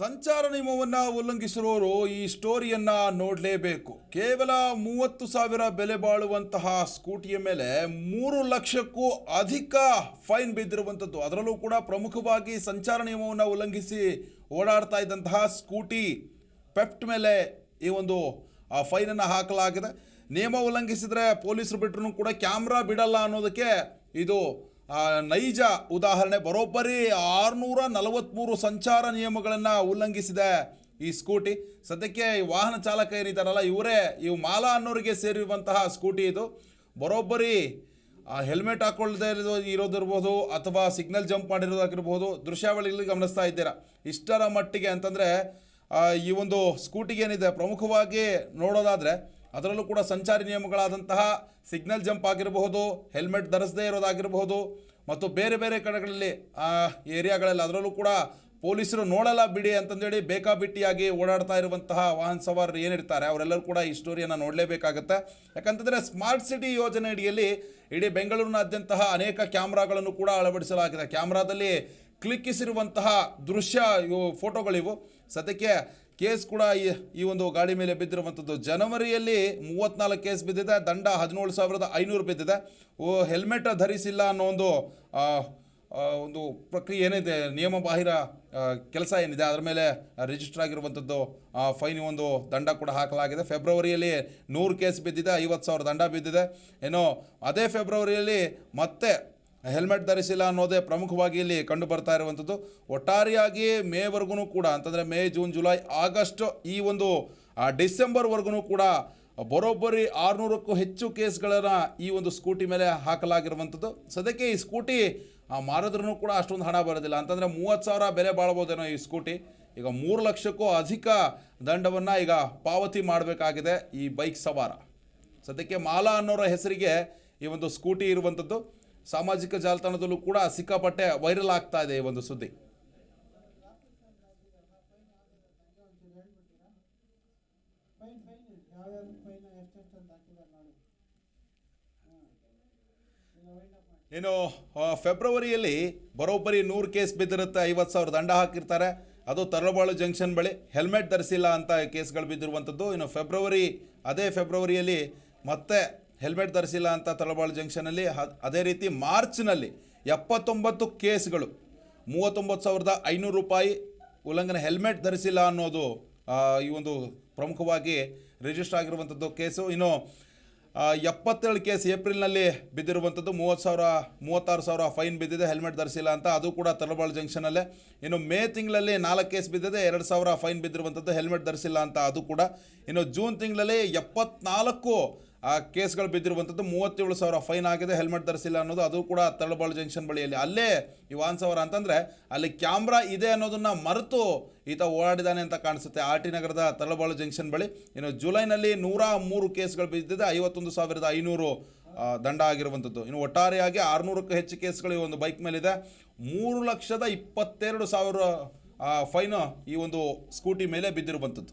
ಸಂಚಾರ ನಿಯಮವನ್ನ ಉಲ್ಲಂಘಿಸಿರೋರು ಈ ಸ್ಟೋರಿಯನ್ನ ನೋಡಲೇಬೇಕು. ಕೇವಲ ಮೂವತ್ತು ಸಾವಿರ ಬೆಲೆ ಬಾಳುವಂತಹ ಸ್ಕೂಟಿಯ ಮೇಲೆ ಮೂರು ಲಕ್ಷಕ್ಕೂ ಅಧಿಕ ಫೈನ್ ಬಿದ್ದಿರುವಂಥದ್ದು. ಅದರಲ್ಲೂ ಕೂಡ ಪ್ರಮುಖವಾಗಿ ಸಂಚಾರ ನಿಯಮವನ್ನು ಉಲ್ಲಂಘಿಸಿ ಓಡಾಡ್ತಾ ಇದ್ದಂತಹ ಸ್ಕೂಟಿ ಪೆಫ್ಟ್ ಮೇಲೆ ಈ ಒಂದು ಫೈನನ್ನು ಹಾಕಲಾಗಿದೆ. ನಿಯಮ ಉಲ್ಲಂಘಿಸಿದ್ರೆ ಪೊಲೀಸರು ಬಿಟ್ಟರು ಕೂಡ ಕ್ಯಾಮ್ರಾ ಬಿಡಲ್ಲ ಅನ್ನೋದಕ್ಕೆ ಇದು ನೈಜ ಉದಾಹರಣೆ, ಬರೋಬ್ಬರಿ ಆರುನೂರ ನಲವತ್ತ್ಮೂರು ಸಂಚಾರ ನಿಯಮಗಳನ್ನು ಉಲ್ಲಂಘಿಸಿದೆ ಈ ಸ್ಕೂಟಿ. ಸದ್ಯಕ್ಕೆ ವಾಹನ ಚಾಲಕ ಏನಿದ್ದಾರಲ್ಲ ಇವರೇ ಇವು ಮಾಲಾ ಅನ್ನೋರಿಗೆ ಸೇರಿರುವಂತಹ ಸ್ಕೂಟಿ ಇದು. ಬರೋಬ್ಬರಿ ಹೆಲ್ಮೆಟ್ ಹಾಕೊಳ್ಳದೆ ಇರೋದು ಇರೋದಿರ್ಬೋದು ಅಥವಾ ಸಿಗ್ನಲ್ ಜಂಪ್ ಮಾಡಿರೋದಾಗಿರ್ಬೋದು ದೃಶ್ಯಾವಳಿಗಳಲ್ಲಿ ಗಮನಿಸ್ತಾ ಇದ್ದೀರಾ. ಇಷ್ಟರ ಮಟ್ಟಿಗೆ ಅಂತಂದರೆ ಈ ಒಂದು ಸ್ಕೂಟಿಗೆ ಏನಿದೆ ಪ್ರಮುಖವಾಗಿ ನೋಡೋದಾದರೆ ಅದರಲ್ಲೂ ಕೂಡ ಸಂಚಾರಿ ನಿಯಮಗಳಾದಂತಹ ಸಿಗ್ನಲ್ ಜಂಪ್ ಆಗಿರಬಹುದು, ಹೆಲ್ಮೆಟ್ ಧರಿಸದೇ ಇರೋದಾಗಿರಬಹುದು, ಮತ್ತು ಬೇರೆ ಬೇರೆ ಕಡೆಗಳಲ್ಲಿ ಏರಿಯಾಗಳಲ್ಲಿ ಅದರಲ್ಲೂ ಕೂಡ ಪೊಲೀಸರು ನೋಡಲ್ಲ ಬಿಡಿ ಅಂತಂದೇಳಿ ಬೇಕಾಬಿಟ್ಟಿಯಾಗಿ ಓಡಾಡ್ತಾ ಇರುವಂತಹ ವಾಹನ ಸವಾರರು ಏನಿರ್ತಾರೆ, ಅವರೆಲ್ಲರೂ ಕೂಡ ಈ ಸ್ಟೋರಿಯನ್ನು ನೋಡಲೇಬೇಕಾಗುತ್ತೆ. ಯಾಕಂತಂದರೆ ಸ್ಮಾರ್ಟ್ ಸಿಟಿ ಯೋಜನೆ ಅಡಿಯಲ್ಲಿ ಇಡೀ ಬೆಂಗಳೂರಿನಾದ್ಯಂತಹ ಅನೇಕ ಕ್ಯಾಮ್ರಾಗಳನ್ನು ಕೂಡ ಅಳವಡಿಸಲಾಗಿದೆ. ಕ್ಯಾಮ್ರಾದಲ್ಲಿ ಕ್ಲಿಕ್ಕಿಸಿರುವಂತಹ ದೃಶ್ಯ ಇವು ಫೋಟೋಗಳಿವು. ಸದ್ಯಕ್ಕೆ ಕೇಸ್ ಕೂಡ ಈ ಈ ಒಂದು ಗಾಡಿ ಮೇಲೆ ಬಿದ್ದಿರುವಂಥದ್ದು. ಜನವರಿಯಲ್ಲಿ ಮೂವತ್ನಾಲ್ಕು ಕೇಸ್ ಬಿದ್ದಿದೆ. ದಂಡ ಹದಿನೇಳು ಸಾವಿರದ ಐನೂರು ಬಿದ್ದಿದೆ. ಓ, ಹೆಲ್ಮೆಟ್ ಧರಿಸಿಲ್ಲ ಅನ್ನೋ ಒಂದು ಒಂದು ಪ್ರಕ್ರಿಯೆ ಏನಿದೆ ನಿಯಮ ಬಾಹಿರ ಕೆಲಸ ಏನಿದೆ, ಅದರ ಮೇಲೆ ರಿಜಿಸ್ಟರ್ ಆಗಿರುವಂಥದ್ದು ಫೈನ್ ಒಂದು ದಂಡ ಕೂಡ ಹಾಕಲಾಗಿದೆ. ಫೆಬ್ರವರಿಯಲ್ಲಿ ನೂರು ಕೇಸ್ ಬಿದ್ದಿದೆ, ಐವತ್ತು ಸಾವಿರ ದಂಡ ಬಿದ್ದಿದೆ. ಏನೋ, ಅದೇ ಫೆಬ್ರವರಿಯಲ್ಲಿ ಮತ್ತೆ ಹೆಲ್ಮೆಟ್ ಧರಿಸಿಲ್ಲ ಅನ್ನೋದೇ ಪ್ರಮುಖವಾಗಿ ಇಲ್ಲಿ ಕಂಡು ಬರ್ತಾ ಇರುವಂಥದ್ದು. ಒಟ್ಟಾರೆಯಾಗಿ ಮೇವರೆಗೂ ಕೂಡ, ಅಂತಂದರೆ ಮೇ, ಜೂನ್, ಜುಲೈ, ಆಗಸ್ಟ್ ಈ ಒಂದು ಡಿಸೆಂಬರ್ವರೆಗೂ ಕೂಡ ಬರೋಬ್ಬರಿ ಆರುನೂರಕ್ಕೂ ಹೆಚ್ಚು ಕೇಸ್ಗಳನ್ನು ಈ ಒಂದು ಸ್ಕೂಟಿ ಮೇಲೆ ಹಾಕಲಾಗಿರುವಂಥದ್ದು. ಸದ್ಯಕ್ಕೆ ಈ ಸ್ಕೂಟಿ ಮಾರಿದ್ರೂ ಕೂಡ ಅಷ್ಟೊಂದು ಹಣ ಬರೋದಿಲ್ಲ. ಅಂತಂದರೆ ಮೂವತ್ತು ಸಾವಿರ ಬೆಲೆ ಬಾಳ್ಬೋದೇನೋ ಈ ಸ್ಕೂಟಿ. ಈಗ ಮೂರು ಲಕ್ಷಕ್ಕೂ ಅಧಿಕ ದಂಡವನ್ನು ಈಗ ಪಾವತಿ ಮಾಡಬೇಕಾಗಿದೆ ಈ ಬೈಕ್ ಸವಾರ. ಸದ್ಯಕ್ಕೆ ಮಾಲಾ ಅನ್ನೋರ ಹೆಸರಿಗೆ ಈ ಒಂದು ಸ್ಕೂಟಿ ಇರುವಂಥದ್ದು. ಸಾಮಾಜಿಕ ಜಾಲತಾಣದಲ್ಲೂ ಕೂಡ ಸಿಕ್ಕಾಪಟ್ಟೆ ವೈರಲ್ ಆಗ್ತಾ ಇದೆ ಈ ಒಂದು ಸುದ್ದಿ. ಏನು ಫೆಬ್ರವರಿಯಲ್ಲಿ ಬರೋಬ್ಬರಿ ನೂರು ಕೇಸ್ ಬಿದ್ದಿರುತ್ತೆ, ಐವತ್ತು ಸಾವಿರ ದಂಡ ಹಾಕಿರ್ತಾರೆ. ಅದು ತರಳಬಾಳು ಜಂಕ್ಷನ್ ಬಳಿ ಹೆಲ್ಮೆಟ್ ಧರಿಸಿಲ್ಲ ಅಂತ ಕೇಸ್ಗಳು ಬಿದ್ದಿರುವಂಥದ್ದು. ಇನ್ನು ಫೆಬ್ರವರಿ, ಅದೇ ಫೆಬ್ರವರಿಯಲ್ಲಿ ಮತ್ತೆ ಹೆಲ್ಮೆಟ್ ಧರಿಸಿಲ್ಲ ಅಂತ ತಳಬಾಳು ಜಂಕ್ಷನಲ್ಲಿ, ಅದೇ ರೀತಿ ಮಾರ್ಚ್ನಲ್ಲಿ ಎಪ್ಪತ್ತೊಂಬತ್ತು ಕೇಸ್ಗಳು, ಮೂವತ್ತೊಂಬತ್ತು ಸಾವಿರದ ಐನೂರು ರೂಪಾಯಿ ಉಲ್ಲಂಘನೆ ಹೆಲ್ಮೆಟ್ ಧರಿಸಿಲ್ಲ ಅನ್ನೋದು ಈ ಒಂದು ಪ್ರಮುಖವಾಗಿ ರಿಜಿಸ್ಟರ್ ಆಗಿರುವಂಥದ್ದು ಕೇಸು. ಇನ್ನು ಎಪ್ಪತ್ತೇಳು ಕೇಸ್ ಏಪ್ರಿಲ್ನಲ್ಲಿ ಬಿದ್ದಿರುವಂಥದ್ದು, ಮೂವತ್ತು ಸಾವಿರ, ಮೂವತ್ತಾರು ಸಾವಿರ ಫೈನ್ ಬಿದ್ದಿದೆ, ಹೆಲ್ಮೆಟ್ ಧರಿಸಿಲ್ಲ ಅಂತ, ಅದು ಕೂಡ ತಲಬಾಳು ಜಂಕ್ಷನಲ್ಲೇ. ಇನ್ನು ಮೇ ತಿಂಗಳಲ್ಲಿ ನಾಲ್ಕು ಕೇಸ್ ಬಿದ್ದಿದೆ, ಎರಡು ಸಾವಿರ ಫೈನ್ ಬಿದ್ದಿರುವಂಥದ್ದು, ಹೆಲ್ಮೆಟ್ ಧರಿಸಿಲ್ಲ ಅಂತ, ಅದು ಕೂಡ. ಇನ್ನು ಜೂನ್ ತಿಂಗಳಲ್ಲಿ ಎಪ್ಪತ್ನಾಲ್ಕು ಆ ಕೇಸ್ಗಳು ಬಿದ್ದಿರುವಂಥದ್ದು ಮೂವತ್ತೇಳು ಸಾವಿರ ಫೈನ್ ಆಗಿದೆ, ಹೆಲ್ಮೆಟ್ ಧರಿಸಿಲ್ಲ ಅನ್ನೋದು ಅದು ಕೂಡ ತರಳಬಾಳು ಜಂಕ್ಷನ್ ಬಳಿಯಲ್ಲಿ. ಅಲ್ಲೇ ಈ ವಾಹನ ಸವಾರ ಅಂತಂದರೆ ಅಲ್ಲಿ ಕ್ಯಾಮ್ರಾ ಇದೆ ಅನ್ನೋದನ್ನು ಮರೆತು ಈತ ಓಡಾಡಿದ್ದಾನೆ ಅಂತ ಕಾಣಿಸುತ್ತೆ. ಆರ್ ಟಿ ನಗರದ ತರಳಬಾಳು ಜಂಕ್ಷನ್ ಬಳಿ. ಇನ್ನು ಜುಲೈನಲ್ಲಿ ನೂರ ಮೂರು ಕೇಸ್ಗಳು ಬಿದ್ದಿದೆ. ಐವತ್ತೊಂದು ಸಾವಿರದ ಐನೂರು ದಂಡ ಆಗಿರುವಂಥದ್ದು ಇನ್ನು ಒಟ್ಟಾರೆಯಾಗಿ ಆರುನೂರಕ್ಕೂ ಹೆಚ್ಚು ಕೇಸ್ಗಳು ಈ ಒಂದು ಬೈಕ್ ಮೇಲಿದೆ. ಮೂರು ಲಕ್ಷದ ಇಪ್ಪತ್ತೆರಡು ಸಾವಿರ ಫೈನು ಈ ಒಂದು ಸ್ಕೂಟಿ ಮೇಲೆ ಬಿದ್ದಿರುವಂಥದ್ದು